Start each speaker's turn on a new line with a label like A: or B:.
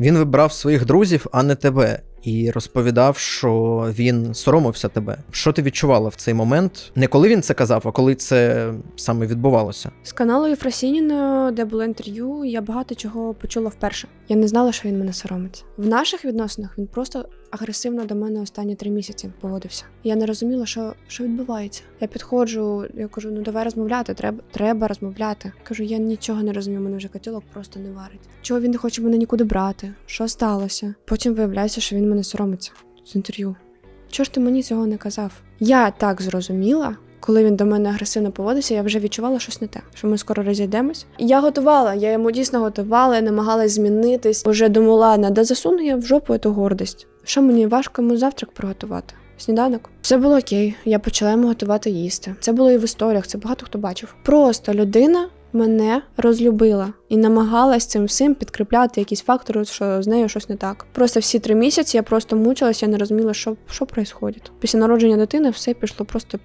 A: Він вибрав своїх друзів, а не тебе, і розповідав, що він соромився тебе. Що ти відчувала в цей момент? Не коли він це казав, а коли це саме відбувалося.
B: З каналу Єфросініною, де було інтерв'ю, я багато чого почула вперше. Я не знала, що він мене соромиться. В наших відносинах він просто агресивно до мене останні три місяці поводився. Я не розуміла, що, що відбувається. Я підходжу, я кажу: ну давай розмовляти, треба, треба розмовляти. Кажу, я нічого не розумію, мене вже котілок просто не варить. Чого він не хоче мене нікуди брати? Що сталося? Потім виявляється, що він мене соромиться з інтерв'ю. Чого ж ти мені цього не казав? Я так зрозуміла, коли він до мене агресивно поводився, я вже відчувала щось не те, що ми скоро розійдемось. Я готувала, я йому дійсно готувала, я намагалась змінитись. Уже думала, ладно, де засуну я в жопу ту гордість. Що мені важко йому завтрак приготувати? Сніданок. Все було окей. Я почала йому готувати їсти. Це було і в історіях, це багато хто бачив. Просто людина мене розлюбила і намагалась цим всім підкріпляти якісь фактори, що з нею щось не так. Просто всі три місяці я просто мучилася, я не розуміла, що, що відбувається. Після народження дитини все пішло просто